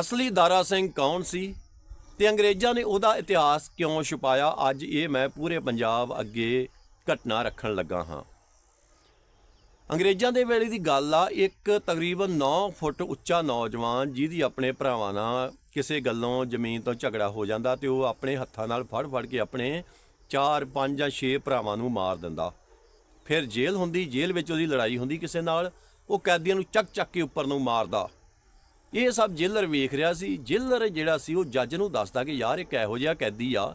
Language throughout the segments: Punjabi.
ਅਸਲੀ ਦਾਰਾ ਸਿੰਘ ਕੌਣ ਸੀ ਤੇ ਅੰਗਰੇਜ਼ਾਂ ਨੇ ਉਹਦਾ ਇਤਿਹਾਸ ਕਿਉਂ ਛੁਪਾਇਆ? ਅੱਜ ਇਹ ਮੈਂ ਪੂਰੇ ਪੰਜਾਬ ਅੱਗੇ ਘਟਨਾ ਰੱਖਣ ਲੱਗਾ ਹਾਂ। ਅੰਗਰੇਜ਼ਾਂ ਦੇ ਵੇਲੇ ਦੀ ਗੱਲ ਆ, ਇੱਕ ਤਕਰੀਬਨ 9 ਫੁੱਟ ਉੱਚਾ ਨੌਜਵਾਨ ਜਿਹਦੀ ਆਪਣੇ ਭਰਾਵਾਂ ਨਾਲ ਕਿਸੇ ਗੱਲੋਂ ਜ਼ਮੀਨ ਤੋਂ ਝਗੜਾ ਹੋ ਜਾਂਦਾ ਤੇ ਉਹ ਆਪਣੇ ਹੱਥਾਂ ਨਾਲ ਫੜ ਫੜ ਕੇ ਆਪਣੇ 4 5 ਜਾਂ 6 ਭਰਾਵਾਂ ਨੂੰ ਮਾਰ ਦਿੰਦਾ। ਫਿਰ ਜੇਲ੍ਹ ਹੁੰਦੀ, ਜੇਲ੍ਹ ਵਿੱਚ ਉਹਦੀ ਲੜਾਈ ਹੁੰਦੀ ਕਿਸੇ ਨਾਲ, ਉਹ ਕੈਦੀਆਂ ਨੂੰ ਚੱਕ ਚੱਕ ਕੇ ਉੱਪਰ ਨੂੰ ਮਾਰਦਾ। ਇਹ ਸਭ ਜੇਲਰ ਵੇਖ ਰਿਹਾ ਸੀ। ਜੇਲਰ ਜਿਹੜਾ ਸੀ, ਉਹ ਜੱਜ ਨੂੰ ਦੱਸਦਾ ਕਿ ਯਾਰ ਇੱਕ ਇਹੋ ਜਿਹਾ ਕੈਦੀ ਆ।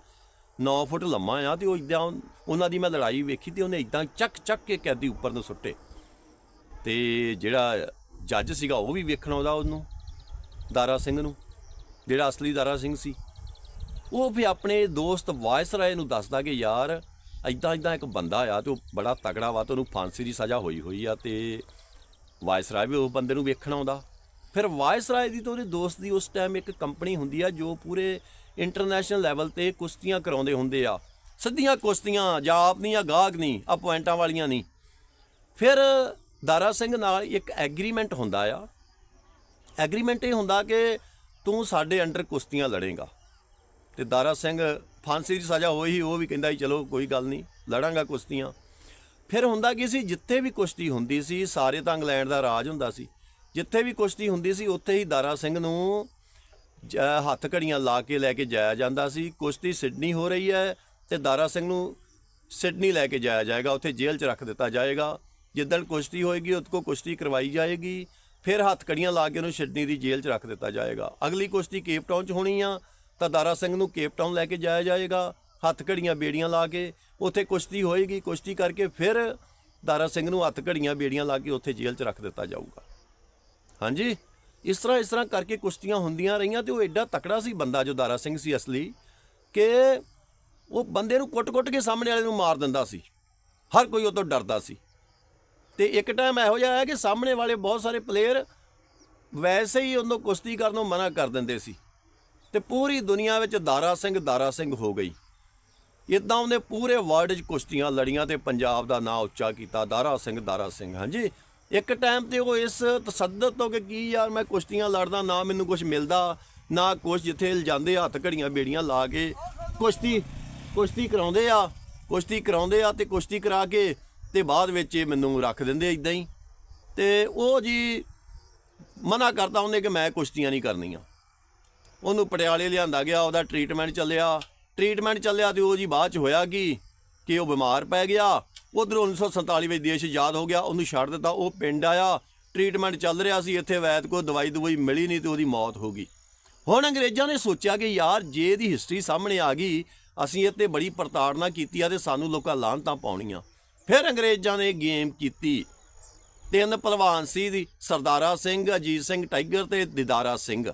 9 ਫੁੱਟ ਲੰਮਾ ਆ ਤੇ ਉਹ ਇਦਾਂ ਉਹਨਾਂ ਦੀ ਮੈਂ ਲੜਾਈ ਵੇਖੀ ਤੇ ਉਹਨੇ ਇਦਾਂ ਚੱਕ ਚੱਕ ਕੇ ਕੈਦੀ ਉੱਪਰ ਨੂੰ ਸੁੱਟੇ। ਤੇ ਜਿਹੜਾ ਜੱਜ ਸੀਗਾ, ਉਹ ਵੀ ਵੇਖਣ ਆਉਂਦਾ ਉਹਨੂੰ, ਦਾਰਾ ਸਿੰਘ ਨੂੰ, ਜਿਹੜਾ ਅਸਲੀ ਦਾਰਾ ਸਿੰਘ ਸੀ। ਉਹ ਵੀ ਆਪਣੇ ਦੋਸਤ ਵਾਇਸ ਰਾਏ ਨੂੰ ਦੱਸਦਾ ਕਿ ਯਾਰ ਇਦਾਂ ਇਦਾਂ ਇੱਕ ਬੰਦਾ ਆ ਤੇ ਉਹ ਬੜਾ ਤਗੜਾ ਵਾ ਤੇ ਉਹਨੂੰ ਫਾਂਸੀ ਦੀ ਸਜ਼ਾ ਹੋਈ ਹੋਈ ਆ ਤੇ ਵਾਇਸਰਾਏ ਵੀ ਉਹ ਬੰਦੇ ਨੂੰ ਵੇਖਣ ਆਉਂਦਾ। ਫਿਰ ਵਾਇਸ ਰਾਏ ਦੀ ਤੇ ਉਹਦੇ ਦੋਸਤ ਦੀ ਉਸ ਟਾਈਮ ਇੱਕ ਕੰਪਨੀ ਹੁੰਦੀ ਆ ਜੋ ਪੂਰੇ ਇੰਟਰਨੈਸ਼ਨਲ ਲੈਵਲ ਤੇ ਕੁਸ਼ਤੀਆਂ ਕਰਾਉਂਦੇ ਹੁੰਦੇ ਆ। ਸਿੱਧੀਆਂ ਕੁਸ਼ਤੀਆਂ ਜਾਂ ਆਪਣੀਆਂ ਗਾਹਕ ਨਹੀਂ ਆ ਪੁਆਇੰਟਾਂ ਵਾਲੀਆਂ ਨਹੀਂ ਫਿਰ ਦਾਰਾ ਸਿੰਘ ਨਾਲ ਇੱਕ ਐਗਰੀਮੈਂਟ ਹੁੰਦਾ ਆ। ਐਗਰੀਮੈਂਟ ਇਹ ਹੁੰਦਾ ਕਿ ਤੂੰ ਸਾਡੇ ਅੰਡਰ ਕੁਸ਼ਤੀਆਂ ਲੜੇਗਾ। ਤੇ ਦਾਰਾ ਸਿੰਘ ਫਾਂਸੀ ਦੀ ਸਜ਼ਾ ਹੋਈ ਸੀ, ਉਹ ਵੀ ਕਹਿੰਦਾ ਸੀ, ਚਲੋ, ਕੋਈ ਗੱਲ ਨਹੀਂ ਲੜਾਂਗਾ ਕੁਸ਼ਤੀਆਂ। ਫਿਰ ਹੁੰਦਾ ਕੀ ਸੀ, ਜਿੱਥੇ ਵੀ ਕੁਸ਼ਤੀ ਹੁੰਦੀ ਸੀ, ਸਾਰੇ ਤਾਂ ਇੰਗਲੈਂਡ ਦਾ ਰਾਜ ਹੁੰਦਾ ਸੀ। ਜਿੱਥੇ ਵੀ ਕੁਸ਼ਤੀ ਹੁੰਦੀ ਸੀ, ਉੱਥੇ ਹੀ ਦਾਰਾ ਸਿੰਘ ਨੂੰ ਹੱਥ ਘੜੀਆਂ ਲਾ ਕੇ ਲੈ ਕੇ ਜਾਇਆ ਜਾਂਦਾ ਸੀ। ਕੁਸ਼ਤੀ ਸਿਡਨੀ ਹੋ ਰਹੀ ਹੈ ਤੇ ਦਾਰਾ ਸਿੰਘ ਨੂੰ ਸਿਡਨੀ ਲੈ ਕੇ ਜਾਇਆ ਜਾਏਗਾ। ਉੱਥੇ ਜੇਲ੍ਹ 'ਚ ਰੱਖ ਦਿੱਤਾ ਜਾਏਗਾ। ਜਿੱਦਣ ਕੁਸ਼ਤੀ ਹੋਏਗੀ, ਉਹਦੇ ਕੋ ਕੁਸ਼ਤੀ ਕਰਵਾਈ ਜਾਏਗੀ। ਫਿਰ ਹੱਥ ਕੜੀਆਂ ਲਾ ਕੇ ਉਹਨੂੰ ਸਿਡਨੀ ਦੀ ਜੇਲ੍ਹ 'ਚ ਰੱਖ ਦਿੱਤਾ ਜਾਏਗਾ। ਅਗਲੀ ਕੁਸ਼ਤੀ ਕੇਪ ਟਾਊਨ 'ਚ ਹੋਣੀ ਆ, ਤਾਂ ਦਾਰਾ ਸਿੰਘ ਨੂੰ ਕੇਪ ਟਾਊਨ ਲੈ ਕੇ ਜਾਇਆ ਜਾਏਗਾ। ਹੱਥ ਘੜੀਆਂ ਬੇੜੀਆਂ ਲਾ ਕੇ ਉੱਥੇ ਕੁਸ਼ਤੀ ਹੋਏਗੀ। ਕੁਸ਼ਤੀ ਕਰਕੇ ਫਿਰ ਦਾਰਾ ਸਿੰਘ ਨੂੰ ਹੱਥ ਘੜੀਆਂ ਬੇੜੀਆਂ ਲਾ ਕੇ ਉੱਥੇ ਜੇਲ੍ਹ 'ਚ ਰੱਖ ਦਿੱਤਾ ਜਾਊਗਾ। ਹਾਂਜੀ, ਇਸ ਤਰ੍ਹਾਂ ਇਸ ਤਰ੍ਹਾਂ ਕਰਕੇ ਕੁਸ਼ਤੀਆਂ ਹੁੰਦੀਆਂ ਰਹੀਆਂ ਤੇ ਉਹ ਐਡਾ ਤਕੜਾ ਸੀ ਬੰਦਾ ਜੋ ਦਾਰਾ ਸਿੰਘ ਸੀ ਅਸਲੀ, ਕਿ ਉਹ ਬੰਦੇ ਨੂੰ ਕੁੱਟ-ਕੁੱਟ ਕੇ ਸਾਹਮਣੇ ਵਾਲੇ ਨੂੰ ਮਾਰ ਦਿੰਦਾ ਸੀ। ਹਰ ਕੋਈ ਉਹ ਤੋਂ ਡਰਦਾ ਸੀ। ਤੇ ਇੱਕ ਟਾਈਮ ਇਹੋ ਜਿਹਾ ਆਇਆ ਕਿ ਸਾਹਮਣੇ ਵਾਲੇ ਬਹੁਤ ਸਾਰੇ ਪਲੇਅਰ ਵੈਸੇ ਹੀ ਉਹਨੂੰ ਕੁਸ਼ਤੀ ਕਰਨ ਨੂੰ ਮਨਾ ਕਰ ਦਿੰਦੇ ਸੀ। ਤੇ ਪੂਰੀ ਦੁਨੀਆ ਵਿੱਚ ਦਾਰਾ ਸਿੰਘ ਦਾਰਾ ਸਿੰਘ ਹੋ ਗਈ। ਇਦਾਂ ਉਹਨੇ ਪੂਰੇ ਵਰਲਡ 'ਚ ਕੁਸ਼ਤੀਆਂ ਲੜੀਆਂ ਤੇ ਪੰਜਾਬ ਦਾ ਨਾਂ ਉੱਚਾ ਕੀਤਾ, ਦਾਰਾ ਸਿੰਘ ਦਾਰਾ ਸਿੰਘ, ਹਾਂਜੀ। ਇੱਕ ਟਾਈਮ ਤੇ ਉਹ ਇਸ ਤਸੱਦਦ ਤੋਂ ਕਿ ਕੀ ਯਾਰ ਮੈਂ ਕੁਸ਼ਤੀਆਂ ਲੜਦਾ, ਨਾ ਮੈਨੂੰ ਕੁਝ ਮਿਲਦਾ, ਨਾ ਕੁਛ ਜਿੱਥੇ ਜਾਂਦੇ ਹੱਥ ਘੜੀਆਂ ਬੇੜੀਆਂ ਲਾ ਕੇ ਕੁਸ਼ਤੀ ਕੁਸ਼ਤੀ ਕਰਾਉਂਦੇ ਆ, ਕੁਸ਼ਤੀ ਕਰਾਉਂਦੇ ਆ ਤੇ ਕੁਸ਼ਤੀ ਕਰਾ ਕੇ ਤੇ ਬਾਅਦ ਵਿੱਚ ਇਹ ਮੈਨੂੰ ਰੱਖ ਦਿੰਦੇ ਇਦਾਂ ਹੀ। ਤੇ ਉਹ ਜੀ ਮਨਾ ਕਰਦਾ ਉਹਨੇ ਕਿ ਮੈਂ ਕੁਸ਼ਤੀਆਂ ਨਹੀਂ ਕਰਨੀਆਂ। ਉਹਨੂੰ ਪਟਿਆਲੇ ਲਿਆਂਦਾ ਗਿਆ, ਉਹਦਾ ਟ੍ਰੀਟਮੈਂਟ ਚੱਲਿਆ। ਟ੍ਰੀਟਮੈਂਟ ਚੱਲਿਆ ਤੇ ਉਹ ਜੀ ਬਾਅਦ ਚ ਹੋਇਆ ਕੀ? ਕਿ ਉਹ ਬਿਮਾਰ ਪੈ ਗਿਆ ਉਧਰੋਂ 1947 ਵਿੱਚ ਦੇਸ਼ ਆਜ਼ਾਦ ਹੋ ਗਿਆ, ਉਹਨੂੰ ਛੱਡ ਦਿੱਤਾ, ਉਹ ਪਿੰਡ ਆਇਆ ਟ੍ਰੀਟਮੈਂਟ ਚੱਲ ਰਿਹਾ ਸੀ, ਇੱਥੇ ਵੈਦ ਕੋ ਦਵਾਈ ਦਵਾਈ ਮਿਲੀ ਨਹੀਂ ਤੇ ਉਹਦੀ ਮੌਤ ਹੋ ਗਈ। ਹੁਣ ਅੰਗਰੇਜ਼ਾਂ ਨੇ ਸੋਚਿਆ ਕਿ ਯਾਰ, ਜੇ ਇਹਦੀ ਹਿਸਟਰੀ ਸਾਹਮਣੇ ਆ ਗਈ, ਅਸੀਂ ਇਹ ਤੇ ਬੜੀ ਪ੍ਰਤਾੜਨਾ ਕੀਤੀ ਆ ਤੇ ਸਾਨੂੰ ਲੋਕਾਂ ਲਾਹਨਤਾਂ ਪਾਉਣੀਆਂ। ਫਿਰ ਅੰਗਰੇਜ਼ਾਂ ਨੇ ਗੇਮ ਕੀਤੀ। ਤਿੰਨ ਪਹਿਲਵਾਨ ਸੀ ਦੀ, ਸਰਦਾਰਾ ਸਿੰਘ, ਅਜੀਤ ਸਿੰਘ ਟਾਈਗਰ ਤੇ ਦਿਦਾਰਾ ਸਿੰਘ।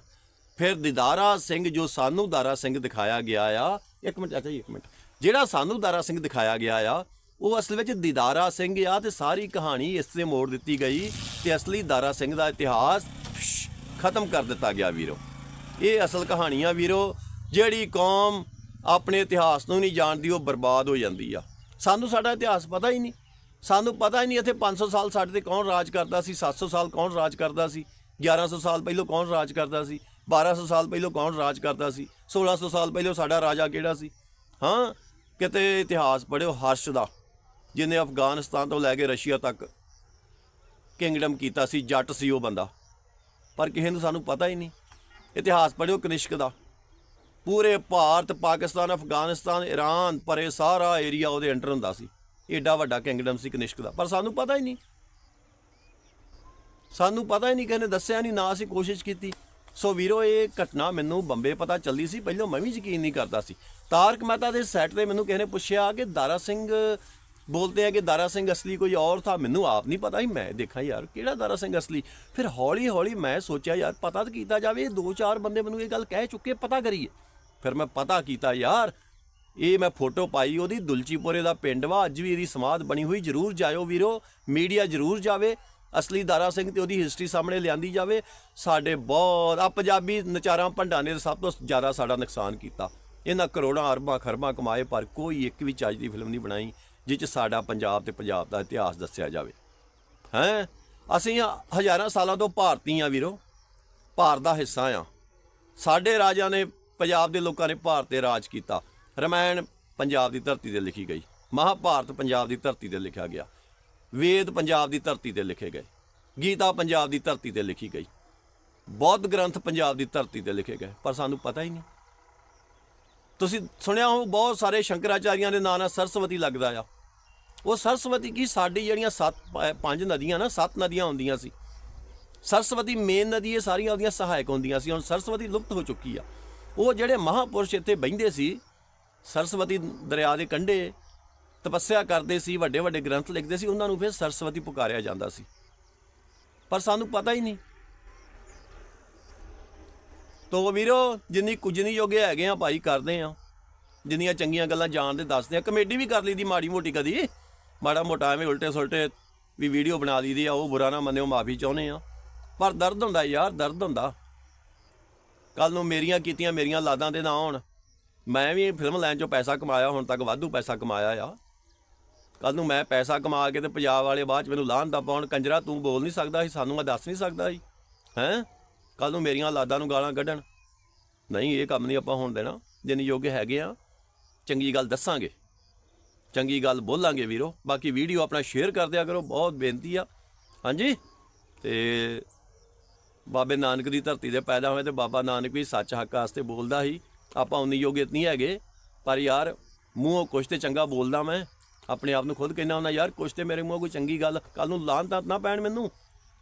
ਫਿਰ ਦਿਦਾਰਾ ਸਿੰਘ ਜੋ ਸਾਨੂੰ ਦਾਰਾ ਸਿੰਘ ਦਿਖਾਇਆ ਗਿਆ ਆ, ਇੱਕ ਮਿੰਟ ਚਾਚਾ ਜੀ, ਇੱਕ ਮਿੰਟ। ਜਿਹੜਾ ਸਾਨੂੰ ਦਾਰਾ ਸਿੰਘ ਦਿਖਾਇਆ ਗਿਆ ਆ ਉਹ ਅਸਲ ਵਿੱਚ ਦੀਦਾਰਾ ਸਿੰਘ ਆ ਤੇ ਸਾਰੀ ਕਹਾਣੀ ਇਸ ਤੇ ਮੋੜ ਦਿੱਤੀ ਗਈ ਤੇ ਅਸਲੀ ਦਾਰਾ ਸਿੰਘ ਦਾ ਇਤਿਹਾਸ ਖਤਮ ਕਰ ਦਿੱਤਾ ਗਿਆ ਵੀਰੋ। ਇਹ ਅਸਲ ਕਹਾਣੀ ਆ ਵੀਰੋ, ਜਿਹੜੀ ਕੌਮ ਆਪਣੇ ਇਤਿਹਾਸ ਨੂੰ ਨਹੀਂ ਜਾਣਦੀ, ਉਹ ਬਰਬਾਦ ਹੋ ਜਾਂਦੀ ਆ। ਸਾਨੂੰ ਸਾਡਾ ਇਤਿਹਾਸ ਪਤਾ ਹੀ ਨਹੀਂ। ਸਾਨੂੰ ਪਤਾ ਹੀ ਨਹੀਂ ਇੱਥੇ 500 ਸਾਲ ਸਾਡੇ ਤੇ ਕੌਣ ਰਾਜ ਕਰਦਾ ਸੀ 700 ਸਾਲ ਕੌਣ ਰਾਜ ਕਰਦਾ ਸੀ 1100 ਸਾਲ ਪਹਿਲਾਂ ਕੌਣ ਰਾਜ ਕਰਦਾ ਸੀ 1200 ਸਾਲ ਪਹਿਲਾਂ ਕੌਣ ਰਾਜ ਕਰਦਾ ਸੀ 1600 ਸਾਲ ਪਹਿਲਾਂ ਸਾਡਾ ਰਾਜਾ ਕਿਹੜਾ ਸੀ? ਹਾਂ, ਕਿਤੇ ਇਤਿਹਾਸ ਪੜਿਓ ਹਰਸ਼ ਦਾ। ਜਿਹਨੇ ਅਫਗਾਨਿਸਤਾਨ ਤੋਂ ਲੈ ਕੇ ਰਸ਼ੀਆ ਤੱਕ ਕਿੰਗਡਮ ਕੀਤਾ ਸੀ, ਜੱਟ ਸੀ ਉਹ ਬੰਦਾ। ਪਰ ਕਿਸੇ ਨੂੰ ਸਾਨੂੰ ਪਤਾ ਹੀ ਨਹੀਂ। ਇਤਿਹਾਸ ਪੜਿਓ ਕਨਿਸ਼ਕ ਦਾ। ਪੂਰੇ ਭਾਰਤ, ਪਾਕਿਸਤਾਨ, ਅਫਗਾਨਿਸਤਾਨ ਈਰਾਨ ਪਰੇ ਸਾਰਾ ਏਰੀਆ ਉਹਦੇ ਅੰਡਰ ਹੁੰਦਾ ਸੀ। ਏਡਾ ਵੱਡਾ ਕਿੰਗਡਮ ਸੀ ਕਨਿਸ਼ਕ ਦਾ। ਪਰ ਸਾਨੂੰ ਪਤਾ ਹੀ ਨਹੀਂ। ਸਾਨੂੰ ਪਤਾ ਹੀ ਨਹੀਂ, ਕਿਸੇ ਨੇ ਦੱਸਿਆ ਨਹੀਂ, ਨਾ ਅਸੀਂ ਕੋਸ਼ਿਸ਼ ਕੀਤੀ। ਸੋ ਵੀਰੋ, ਇਹ ਘਟਨਾ ਮੈਨੂੰ ਬੰਬੇ ਪਤਾ ਚੱਲੀ ਸੀ। ਪਹਿਲਾਂ ਮੈਂ ਵੀ ਯਕੀਨ ਨਹੀਂ ਕਰਦਾ ਸੀ। ਤਾਰਕ ਮਹਿਤਾ ਦੇ ਸੈੱਟ ਤੇ ਮੈਨੂੰ ਕਿਸੇ ਨੇ ਪੁੱਛਿਆ ਕਿ ਦਾਰਾ ਸਿੰਘ ਬੋਲਦੇ ਆ ਕਿ ਦਾਰਾ ਸਿੰਘ ਅਸਲੀ ਕੋਈ ਔਰ ਥਾ, ਮੈਨੂੰ ਆਪ ਨਹੀਂ ਪਤਾ ਹੀ ਮੈਂ ਦੇਖਾਂ ਯਾਰ, ਕਿਹੜਾ ਦਾਰਾ ਸਿੰਘ ਅਸਲੀ? ਫਿਰ ਹੌਲੀ ਹੌਲੀ ਮੈਂ ਸੋਚਿਆ, ਯਾਰ ਪਤਾ ਤਾਂ ਕੀਤਾ ਜਾਵੇ, ਇਹ ਦੋ ਚਾਰ ਬੰਦੇ ਮੈਨੂੰ ਇਹ ਗੱਲ ਕਹਿ ਚੁੱਕੇ, ਪਤਾ ਕਰੀਏ। ਫਿਰ ਮੈਂ ਪਤਾ ਕੀਤਾ, ਯਾਰ, ਇਹ ਮੈਂ ਫੋਟੋ ਪਾਈ ਉਹਦੀ ਦੁਲਚੀਪੁਰੇ ਦਾ ਪਿੰਡ ਵਾ, ਅੱਜ ਵੀ ਇਹਦੀ ਸਮਾਧ ਬਣੀ ਹੋਈ, ਜਰੂਰ ਜਾਇਓ ਵੀਰੋ, ਮੀਡੀਆ ਜਰੂਰ ਜਾਵੇ, ਅਸਲੀ ਦਾਰਾ ਸਿੰਘ ਤੇ ਉਹਦੀ ਹਿਸਟਰੀ ਸਾਹਮਣੇ ਲਿਆਂਦੀ ਜਾਵੇ। ਸਾਡੇ ਬਹੁਤ ਆ ਪੰਜਾਬੀ ਨਚਾਰਾਂ, ਭੰਡਾਂ ਨੇ ਸਭ ਤੋਂ ਜ਼ਿਆਦਾ ਸਾਡਾ ਨੁਕਸਾਨ ਕੀਤਾ। ਇਹਨਾਂ ਕਰੋੜਾਂ ਅਰਬਾਂ ਖਰਬਾਂ ਕਮਾਏ, ਪਰ ਕੋਈ ਇੱਕ ਵੀ ਚੱਜ ਦੀ ਫਿਲਮ ਨਹੀਂ ਬਣਾਈ। ਜਿਸ 'ਚ ਸਾਡਾ ਪੰਜਾਬ ਤੇ ਪੰਜਾਬ ਦਾ ਇਤਿਹਾਸ ਦੱਸਿਆ ਜਾਵੇ। ਹੈਂ? ਅਸੀਂ ਹਜ਼ਾਰਾਂ ਸਾਲਾਂ ਤੋਂ ਭਾਰਤੀ ਆ ਵੀਰੋ। ਭਾਰਤ ਦਾ ਹਿੱਸਾ ਆ। ਸਾਡੇ ਰਾਜਾ ਨੇ ਪੰਜਾਬ ਦੇ ਲੋਕਾਂ ਨੇ ਭਾਰਤ ਤੇ ਰਾਜ ਕੀਤਾ। ਰਮਾਇਣ ਪੰਜਾਬ ਦੀ ਧਰਤੀ ਤੇ ਲਿਖੀ ਗਈ। ਮਹਾਭਾਰਤ ਪੰਜਾਬ ਦੀ ਧਰਤੀ ਤੇ ਲਿਖਿਆ ਗਿਆ। ਵੇਦ ਪੰਜਾਬ ਦੀ ਧਰਤੀ ਤੇ ਲਿਖੇ ਗਏ। ਗੀਤਾ ਪੰਜਾਬ ਦੀ ਧਰਤੀ ਤੇ ਲਿਖੀ ਗਈ। ਬੌਧ ਗ੍ਰੰਥ ਪੰਜਾਬ ਦੀ ਧਰਤੀ ਤੇ ਲਿਖੇ ਗਏ। ਪਰ ਸਾਨੂੰ ਪਤਾ ਹੀ ਨਹੀਂ। ਤੁਸੀਂ ਸੁਣਿਆ ਹੋ ਬਹੁਤ ਸਾਰੇ ਸ਼ੰਕਰਾਚਾਰੀਆਂ ਦੇ ਨਾਂ ਨਾਲ ਸਰਸਵਤੀ ਲੱਗਦਾ ਆ। ਉਹ ਸਰਸਵਤੀ ਕੀ ਸਾਡੀ ਜਿਹੜੀਆਂ ਸੱਤ ਪੰਜ ਨਦੀਆਂ ਨਾ, ਸੱਤ ਨਦੀਆਂ ਹੁੰਦੀਆਂ ਸੀ। ਸਰਸਵਤੀ ਮੇਨ ਨਦੀ, ਇਹ ਸਾਰੀਆਂ ਉਹਦੀਆਂ ਸਹਾਇਕ ਹੁੰਦੀਆਂ ਸੀ। ਹੁਣ ਸਰਸਵਤੀ ਲੁਪਤ ਹੋ ਚੁੱਕੀ ਆ। ਉਹ ਜਿਹੜੇ ਮਹਾਪੁਰਸ਼ ਇੱਥੇ ਬਹਿੰਦੇ ਸੀ, ਸਰਸਵਤੀ ਦਰਿਆ ਦੇ ਕੰਢੇ ਤਪੱਸਿਆ ਕਰਦੇ ਸੀ ਵੱਡੇ ਵੱਡੇ ਗ੍ਰੰਥ ਲਿਖਦੇ ਸੀ, ਉਹਨਾਂ ਨੂੰ ਫਿਰ ਸਰਸਵਤੀ ਪੁਕਾਰਿਆ ਜਾਂਦਾ ਸੀ। ਪਰ ਸਾਨੂੰ ਪਤਾ ਹੀ ਨਹੀਂ। ਤੋ ਵੀਰੋ, ਜਿੰਨੀ ਕੁ ਜਿੰਨੀ ਜੋਗੇ ਹੈਗੇ ਆ, ਭਾਈ ਕਰਦੇ ਆ। ਜਿੰਨੀਆਂ ਚੰਗੀਆਂ ਗੱਲਾਂ ਜਾਣਦੇ ਦੱਸਦੇ ਆ। ਕਮੇਡੀ ਵੀ ਕਰ ਲਈ ਦੀ ਮਾੜੀ ਮੋਟੀ ਕਦੀ। ਮਾੜਾ ਮੋਟਾ ਐਵੇਂ ਉਲਟੇ ਸੁਲਟੇ ਵੀ ਵੀਡੀਓ ਬਣਾ ਲਈਦੀ ਆ, ਉਹ ਬੁਰਾ ਨਾ ਮੰਨਿਓ ਮਾਫੀ ਚਾਹੁੰਦੇ ਆ। ਪਰ ਦਰਦ ਹੁੰਦਾ ਯਾਰ, ਦਰਦ ਹੁੰਦਾ। ਕੱਲ ਨੂੰ ਮੇਰੀਆਂ ਕੀਤੀਆਂ ਮੇਰੀਆਂ ਲਾਦਾਂ ਦੇ ਨਾ ਆਉਣ। ਮੈਂ ਵੀ ਫਿਲਮ ਲੈਣ ਚੋਂ ਪੈਸਾ ਕਮਾਇਆ, ਹੁਣ ਤੱਕ ਵਾਧੂ ਪੈਸਾ ਕਮਾਇਆ ਆ। ਕੱਲ ਨੂੰ ਮੈਂ ਪੈਸਾ ਕਮਾ ਕੇ ਤੇ ਪੰਜਾਬ ਵਾਲੇ ਬਾਅਦ ਚ ਮੈਨੂੰ ਲਾਹਨ ਦਾ ਪਾਉਣ, ਕੰਜਰਾ ਤੂੰ ਬੋਲ ਨਹੀਂ ਸਕਦਾ ਸੀ, ਸਾਨੂੰ ਮੈਂ ਦੱਸ ਨਹੀਂ ਸਕਦਾ ਸੀ। ਹੈਂ? ਕੱਲ ਨੂੰ ਮੇਰੀਆਂ ਲਾਦਾਂ ਨੂੰ ਗਾਲਾਂ ਕੱਢਣ। ਨਹੀਂ, ਇਹ ਕੰਮ ਨਹੀਂ ਆਪਾਂ ਹੋਣ ਦੇਣਾ। ਜਿੰਨੀ ਯੋਗ ਹੈਗੇ ਆ, ਚੰਗੀ ਗੱਲ ਦੱਸਾਂਗੇ। ਚੰਗੀ ਗੱਲ ਬੋਲਾਂਗੇ ਵੀਰੋ। ਬਾਕੀ ਵੀਡੀਓ ਆਪਣਾ ਸ਼ੇਅਰ ਕਰ ਦਿਆ ਕਰੋ, ਬਹੁਤ ਬੇਨਤੀ ਆ। ਹਾਂਜੀ? ਤੇ ਬਾਬੇ ਨਾਨਕ ਦੀ ਧਰਤੀ ਤੇ ਪੈਦਾ ਹੋਏ ਤੇ ਬਾਬਾ ਨਾਨਕ ਵੀ ਸੱਚ ਹੱਕ ਵਾਸਤੇ ਬੋਲਦਾ ਸੀ। ਆਪਾਂ ਉਨੀ ਯੋਗਿਤ ਨਹੀਂ ਹੈਗੇ, ਪਰ ਯਾਰ ਮੂੰਹੋਂ ਕੁਛ ਤੇ ਚੰਗਾ ਬੋਲਦਾ ਮੈਂ। ਆਪਣੇ ਆਪ ਨੂੰ ਖੁਦ ਕਹਿੰਦਾ ਹੁੰਦਾ, ਯਾਰ ਕੁਛ ਤੇ ਮੇਰੇ ਮੂੰਹੋਂ ਕੋਈ ਚੰਗੀ ਗੱਲ ਕੱਲ ਨੂੰ ਲਾਹਨ ਤਾਂ ਨਾ ਪੈਣ ਮੈਨੂੰ।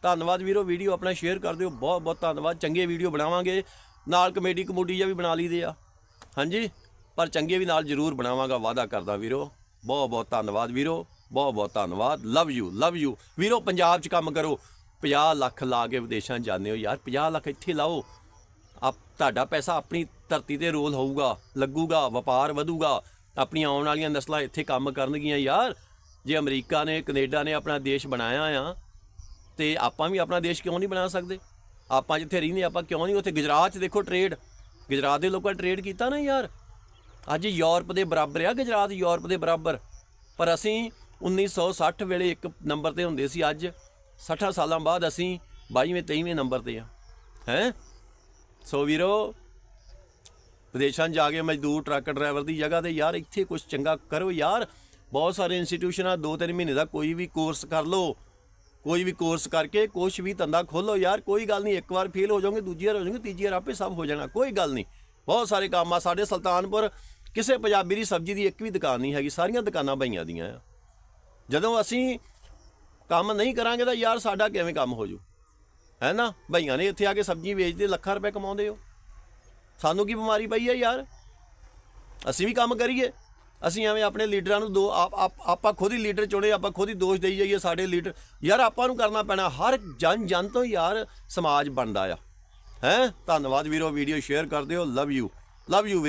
ਧੰਨਵਾਦ ਵੀਰੋ, ਵੀਡੀਓ ਆਪਣਾ ਸ਼ੇਅਰ ਕਰ ਦਿਓ, ਬਹੁਤ ਬਹੁਤ ਧੰਨਵਾਦ। ਚੰਗੇ ਵੀਡੀਓ ਬਣਾਵਾਂਗੇ। ਨਾਲ ਕਮੇਡੀ ਕਮੂਡੀ ਜਿਹਾ ਵੀ ਬਣਾ ਲਈਦੇ ਆ। ਹਾਂਜੀ? ਪਰ ਚੰਗੇ ਵੀ ਨਾਲ ਜ਼ਰੂਰ ਬਣਾਵਾਂਗਾ, ਵਾਅਦਾ ਕਰਦਾ ਵੀਰੋ। ਬਹੁਤ ਬਹੁਤ ਧੰਨਵਾਦ ਵੀਰੋ, ਬਹੁਤ ਬਹੁਤ ਧੰਨਵਾਦ ਲਵ ਯੂ ਲਵ ਯੂ ਵੀਰੋ, ਪੰਜਾਬ 'ਚ ਕੰਮ ਕਰੋ 50 ਲੱਖ ਲਾ ਕੇ ਵਿਦੇਸ਼ਾਂ 'ਚ ਜਾਂਦੇ ਹੋ ਯਾਰ 50 ਲੱਖ ਇੱਥੇ ਲਾਓ। ਆਪ, ਤੁਹਾਡਾ ਪੈਸਾ ਆਪਣੀ ਧਰਤੀ ਤੇ ਰੋਲ ਹੋਊਗਾ, ਲੱਗੂਗਾ, ਵਪਾਰ ਵਧੂਗਾ। ਆਪਣੀਆਂ ਆਉਣ ਵਾਲੀਆਂ ਨਸਲਾਂ ਇੱਥੇ ਕੰਮ ਕਰਨਗੀਆਂ ਯਾਰ। ਜੇ ਅਮਰੀਕਾ ਨੇ, ਕੈਨੇਡਾ ਨੇ ਆਪਣਾ ਦੇਸ਼ ਬਣਾਇਆ ਆ, ਤੇ ਆਪਾਂ ਵੀ ਆਪਣਾ ਦੇਸ਼ ਕਿਉਂ ਨਹੀਂ ਬਣਾ ਸਕਦੇ? ਆਪਾਂ ਜਿੱਥੇ ਰਹਿੰਦੇ, ਆਪਾਂ ਕਿਉਂ ਨਹੀਂ ਉੱਥੇ? ਗੁਜਰਾਤ 'ਚ ਦੇਖੋ ਟ੍ਰੇਡ ਗੁਜਰਾਤ ਦੇ ਲੋਕਾਂ ਟ੍ਰੇਡ ਕੀਤਾ ਨਾ ਯਾਰ। ਅੱਜ ਯੂਰਪ ਦੇ ਬਰਾਬਰ ਆ, ਗੁਜਰਾਤ ਯੂਰਪ ਦੇ ਬਰਾਬਰ? ਪਰ ਅਸੀਂ 1960 ਵੇਲੇ ਇੱਕ ਨੰਬਰ ਤੇ ਹੁੰਦੇ ਸੀ, ਅੱਜ 60 ਸਾਲਾਂ ਬਾਅਦ ਅਸੀਂ 22ਵੇਂ 23ਵੇਂ ਨੰਬਰ ਤੇ ਆ। ਹੈ? ਸੋ ਵੀਰੋ, ਵਿਦੇਸ਼ਾਂ 'ਚ ਜਾ ਕੇ ਮਜ਼ਦੂਰ, ਟਰੱਕ ਡਰਾਈਵਰ ਦੀ ਜਗ੍ਹਾ ਤੇ ਯਾਰ ਇੱਥੇ ਕੁਝ ਚੰਗਾ ਕਰੋ ਯਾਰ। ਬਹੁਤ ਸਾਰੇ ਇੰਸਟੀਟਿਊਸ਼ਨਾਂ ਦੋ ਤਿੰਨ ਮਹੀਨੇ ਦਾ ਕੋਈ ਵੀ ਕੋਰਸ ਕਰ ਲਓ, ਕੋਈ ਵੀ ਕੋਰਸ ਕਰਕੇ ਕੁਛ ਵੀ ਧੰਦਾ ਖੋਲੋ ਯਾਰ। ਕੋਈ ਗੱਲ ਨਹੀਂ, ਇੱਕ ਵਾਰ ਫੇਲ ਹੋ ਜਾਓਗੇ, ਦੂਜੀ ਵਾਰ ਹੋ ਜਾਓਗੇ, ਤੀਜੀ ਵਾਰ ਆਪੇ ਸਭ ਹੋ ਜਾਣਾ, ਕੋਈ ਗੱਲ ਨਹੀਂ। ਬਹੁਤ ਸਾਰੇ ਕੰਮ ਆ। ਸਾਡੇ ਸੁਲਤਾਨਪੁਰ ਕਿਸੇ ਪੰਜਾਬੀ ਦੀ ਸਬਜ਼ੀ ਦੀ ਇੱਕ ਵੀ ਦੁਕਾਨ ਨਹੀਂ ਹੈਗੀ। ਸਾਰੀਆਂ ਦੁਕਾਨਾਂ ਬਈਆਂ ਦੀਆਂ ਆ। ਜਦੋਂ ਅਸੀਂ ਕੰਮ ਨਹੀਂ ਕਰਾਂਗੇ ਤਾਂ ਯਾਰ ਸਾਡਾ ਕਿਵੇਂ ਕੰਮ ਹੋ ਜੂ? ਹੈ ਨਾ? ਬਈਆਂ ਨੇ ਇੱਥੇ ਆ ਕੇ ਸਬਜ਼ੀ ਵੇਚਦੇ, ਲੱਖਾਂ ਰੁਪਏ ਕਮਾਉਂਦੇ ਹੋ। ਸਾਨੂੰ ਕੀ ਬਿਮਾਰੀ ਪਈ ਹੈ ਯਾਰ? ਅਸੀਂ ਵੀ ਕੰਮ ਕਰੀਏ। ਅਸੀਂ ਐਵੇਂ ਆਪਣੇ ਲੀਡਰਾਂ ਨੂੰ ਦੋ, ਆਪਾਂ ਖੁਦ ਹੀ ਲੀਡਰ ਚੁਣੇ, ਆਪਾਂ ਖੁਦ ਹੀ ਦੋਸ਼ ਦੇਈ ਜਾਈਏ ਸਾਡੇ ਲੀਡਰ। ਯਾਰ ਆਪਾਂ ਨੂੰ ਕਰਨਾ ਪੈਣਾ, ਹਰ ਜਨ ਜਨ ਤੋਂ ਯਾਰ ਸਮਾਜ ਬਣਦਾ ਆ। ਹੈ? ਧੰਨਵਾਦ ਵੀਰੋ ਵੀਡੀਓ ਸ਼ੇਅਰ ਕਰ ਦਿਓ। Love you love you